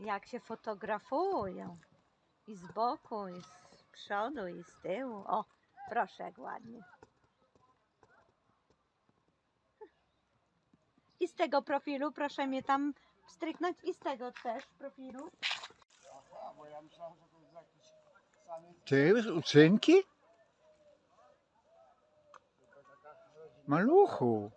jak się fotografują. I z boku, i z przodu, i z tyłu. O, proszę, jak ładnie. I z tego profilu, proszę mnie tam stryknąć, i z tego też profilu. Aha, bo to jest Ty, uczynki? Maluchu.